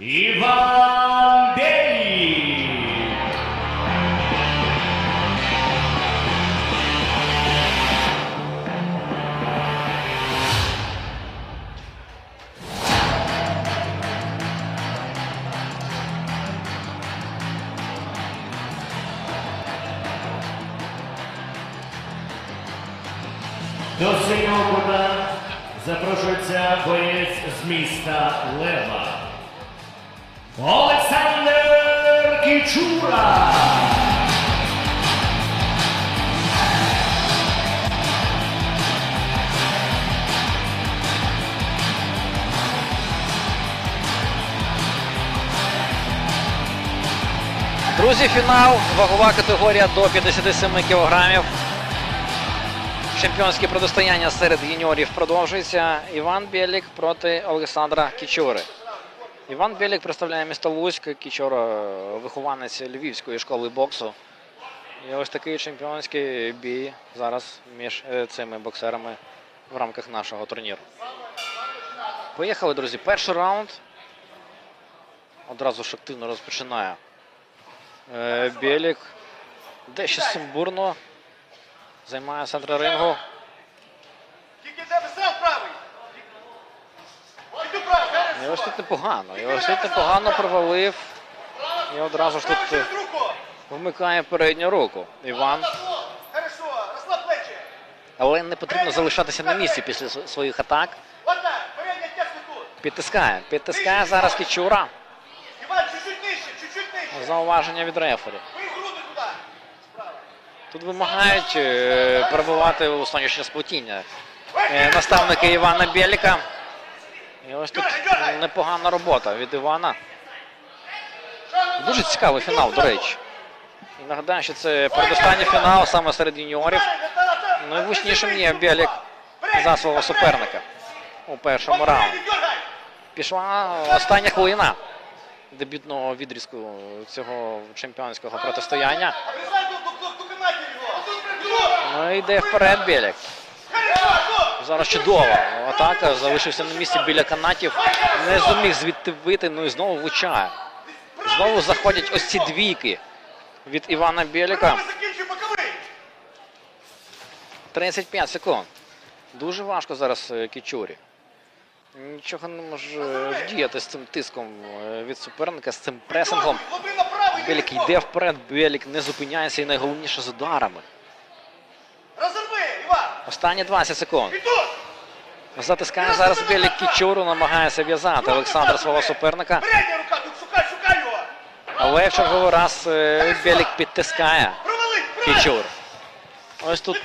Іван Бєлік. До синього кута запрошується боєць з міста Лева. Олександр Кічура. Друзі, фінал. Вагова категорія до 57 кілограмів. Чемпіонське протистояння серед юніорів продовжується. Іван Білік проти Олександра Кічури. Іван Білік представляє місто Луцьк, Кічура е, вихованець Львівської школи боксу. І ось такий чемпіонський бій зараз між е, цими боксерами в рамках нашого турніру. Поїхали, друзі. Перший раунд. Одразу ж активно розпочинає Е, Білік дещо сумбурно займає центр рингу. І ось тут непогано. І ось тут непогано провалив. І одразу ж тут е, вмикає передню руку. Іван. Але не потрібно залишатися на місці після своїх атак. Підтискає. Підтискає зараз Кічура. Зауваження від рефері. Тут вимагають е, перебувати у сонячне сплетіння е, наставники Івана Біліка. І ось тут непогана робота від Івана. Дуже цікавий фінал, до речі. І нагадаю, що це передостанній фінал саме серед юніорів. Найвучнішим є Білік за свого суперника у першому раунді. Пішла остання хвилина дебютного відрізку цього чемпіонського протистояння. Ну йде вперед Білік. Зараз чудова атака. Залишився на місці біля канатів. Не зуміг звідти вийти, ну і знову влучає. Знову заходять ось ці двійки від Івана боковий. 35 секунд. Дуже важко зараз е, Кічурі. Нічого не може вдіяти з цим тиском е, від суперника, з цим пресингом. Білік йде вперед, Білік не зупиняється і найголовніше з ударами. Останні 20 секунд. Затискає зараз Білік Кічуру, намагається в'язати Олександр свого суперника. Але в черговий раз е, Білік підтискає Провали. провали. Кічур. Ось тут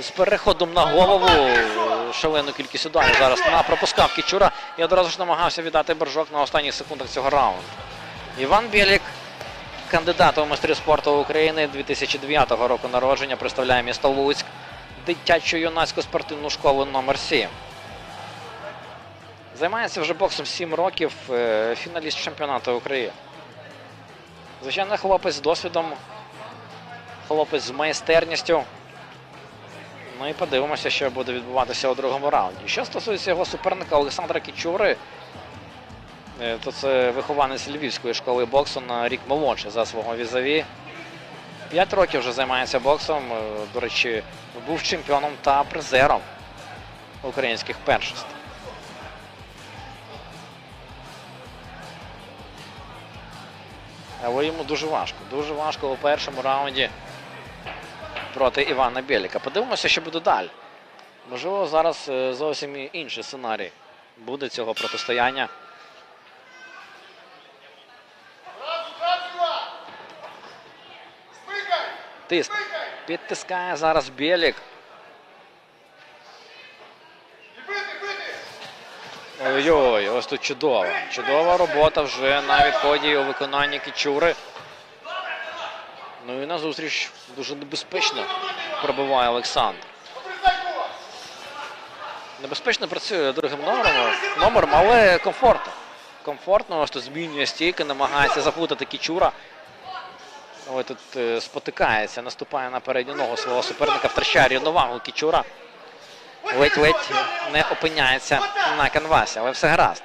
з переходом на голову е, шалену кількість ударів зараз на пропускав Кічура і одразу ж намагався віддати боржок на останніх секундах цього раунду. Іван Білік, кандидат у майстри спорту України 2009 року народження, представляє місто Луцьк, дитячу юнацьку спортивну школу номер 7 Займається вже боксом 7 років, е, фіналіст чемпіонату України. Звичайно, хлопець з досвідом, хлопець з майстерністю. Ну і подивимося, що буде відбуватися у другому раунді. Що стосується його суперника Олександра Кічури, е, то це вихованець Львівської школи боксу на рік молодший за свого візаві. П'ять років вже займається боксом. е, До речі, був чемпіоном та призером українських першостей. Але йому дуже важко. Дуже важко у першому раунді проти Івана Біліка. Подивимося, що буде далі. Можливо, зараз е, зовсім інший сценарій буде цього протистояння. Тиск. Підтискає зараз бити. Ой-ой, ось тут чудова. Чудова робота вже на відході у виконанні Кічури. Ну і назустріч дуже небезпечно пробиває Олександр. Небезпечно працює другим номером, номером, але комфортно. Комфортно, ось тут змінює стійки, намагається запутати Кічура. Ось тут е, спотикається, наступає на передню ногу свого суперника, втрачає рівновагу Кічура. Ледь-ледь не опиняється на канвасі, але все гаразд.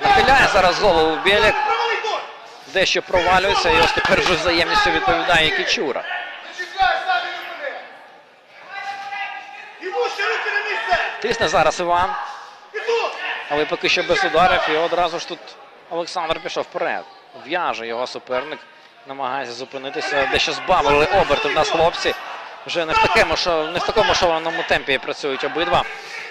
Нахиляє зараз голову в білік. Дещо провалюється, і ось тепер вже взаємністю відповідає Кічура. Тисне зараз Іван, але поки що без ударів, і одразу ж тут Олександр пішов вперед. В'яже його суперник, намагається зупинитися, дещо збавили оберти в нас хлопці. Вже не в такому, що не в такому шаленому темпі працюють обидва.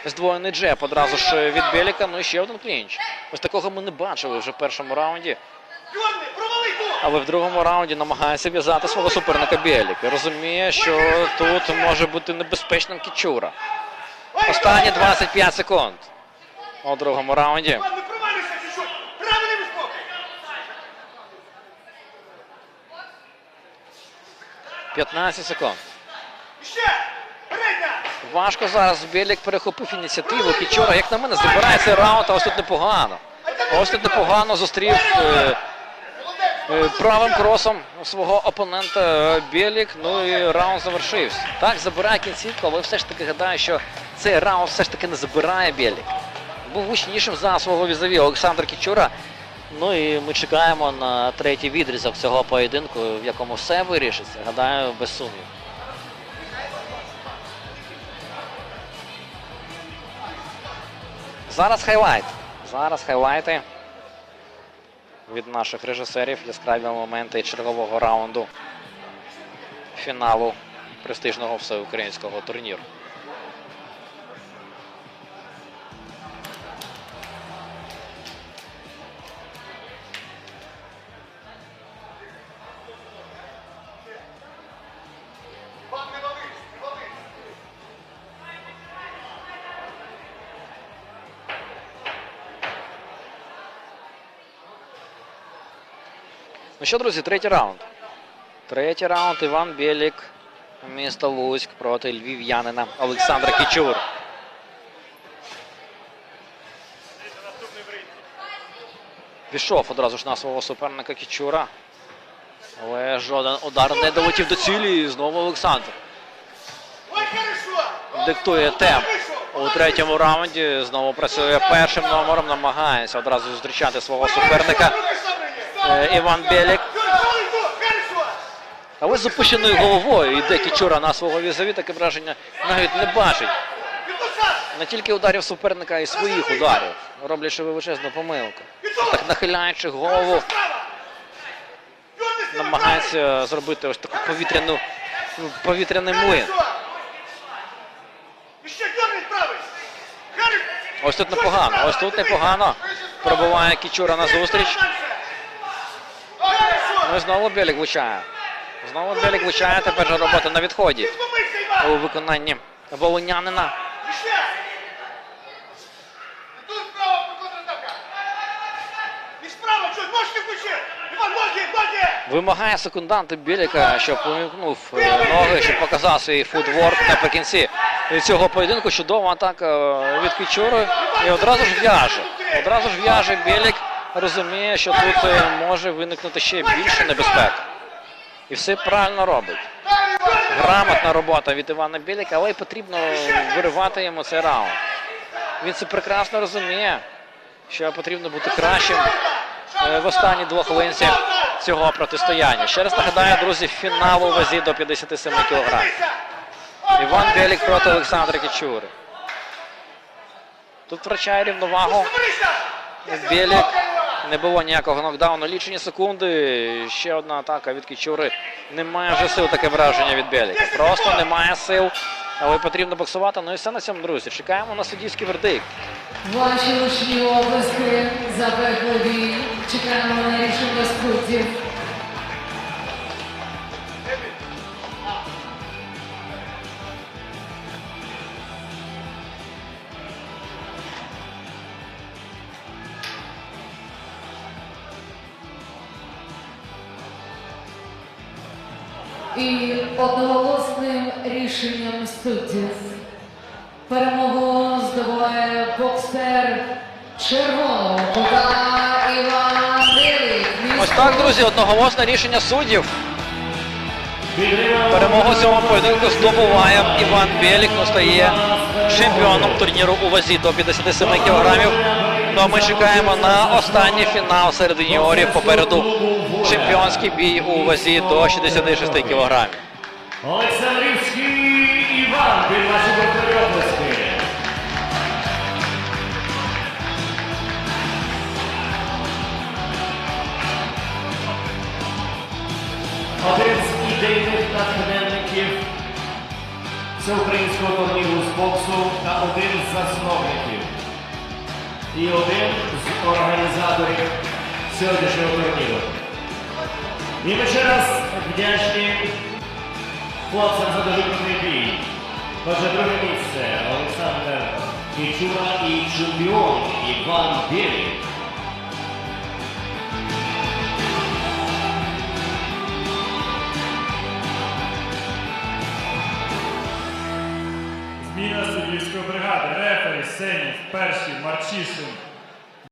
Здвоєний джеб одразу ж від Біліка, ну і ще один клінч. Ось такого ми не бачили вже в першому раунді. Але в другому раунді намагається в'язати свого суперника Білік. Розуміє, що тут може бути небезпечним Кічура. Останні 25 секунд у другому раунді. 15 секунд. Важко зараз Білік перехопив ініціативу. Кічура, як на мене, забирає цей раунд, а ось тут непогано. Ось тут непогано зустрів е, правим кросом свого опонента е, Білік. Ну і раунд завершився. Так, забирає кінцівку, але все ж таки гадаю, що цей раунд все ж таки не забирає Білік. Був гучнішим за свого візові Олександр Кічура. Ну і ми чекаємо на третій відрізок цього поєдинку, в якому все вирішиться. Гадаю, без сумнів. Зараз хайлайт. Зараз хайлайти від наших режисерів. Яскраві моменти чергового раунду фіналу престижного всеукраїнського турніру. Ну що, друзі, третій раунд. Третій раунд Іван Білік, місто Луцьк проти львів'янина Олександра Кічур. Пішов одразу ж на свого суперника Кічура. Але жоден удар не долетів до цілі. І знову Олександр диктує темп. У третьому раунді знову працює першим номером, намагається одразу зустрічати свого суперника Іван Білік. Правий бок, хорошо! Але з опущеною головою йде Кічура на свого візові, таке враження навіть не бачить. І! Не тільки ударів суперника, а й своїх ударів, роблячи величезну помилку. Так нахиляючи голову, намагається зробити ось таку повітряну ну, повітряний млин. І! Ось тут непогано, ось тут непогано. Пробиває Кічура на зустріч. Ну і знову Білік влучає. Знову Білік влучає, тепер же робота на відході у виконанні ноги! Вимагає секунданти Біліка, щоб помікнув е, ноги, щоб показав свій футворк наприкінці цього поєдинку. Чудова атака е, від Кічури. І одразу ж в'яже. Одразу ж в'яже Білік, розуміє, що тут е, може виникнути ще більше небезпек. І все правильно робить. Грамотна робота від Івана Біліка, але й потрібно виривати йому цей раунд. Він це прекрасно розуміє, що потрібно бути кращим е, в останні двох хвилинці цього протистояння. Ще раз нагадаю, друзі, фінал у вазі до 57 кг. Іван Білік проти Олександра Кічури. Тут втрачає рівновагу. Білік. Не було ніякого нокдауну. Лічені секунди. Ще одна атака від Кічури. Немає вже сил таке враження від Беліка. Просто немає сил. Але потрібно боксувати. Ну і все на цьому, друзі. Чекаємо на суддівський вердикт. Ваші ручні обласки за бій. Чекаємо на рішення суддів. І одноголосним рішенням суддів перемогу здобуває боксер червоного Іван Білик. Ось так, друзі, одноголосне рішення суддів. Перемогу цьому поєдинку здобуває Іван Білік, ну, стає чемпіоном турніру у вазі до 57 кілограмів. То ми чекаємо на останній фінал серед юніорів. Попереду чемпіонський бій у вазі до 66 кілограмів. Олександрівський Іван, ваші повторі оплески. Один з ідейних натхненників всеукраїнського турніру з боксу та один з засновників. І один з організаторів сьогоднішнього турніру. І ми ще раз вдячні хлопцям за дуже крутий бій. Отже, друге місце Олександр Кічура і чемпіон Іван Білий. Сенів, перший Марчишин,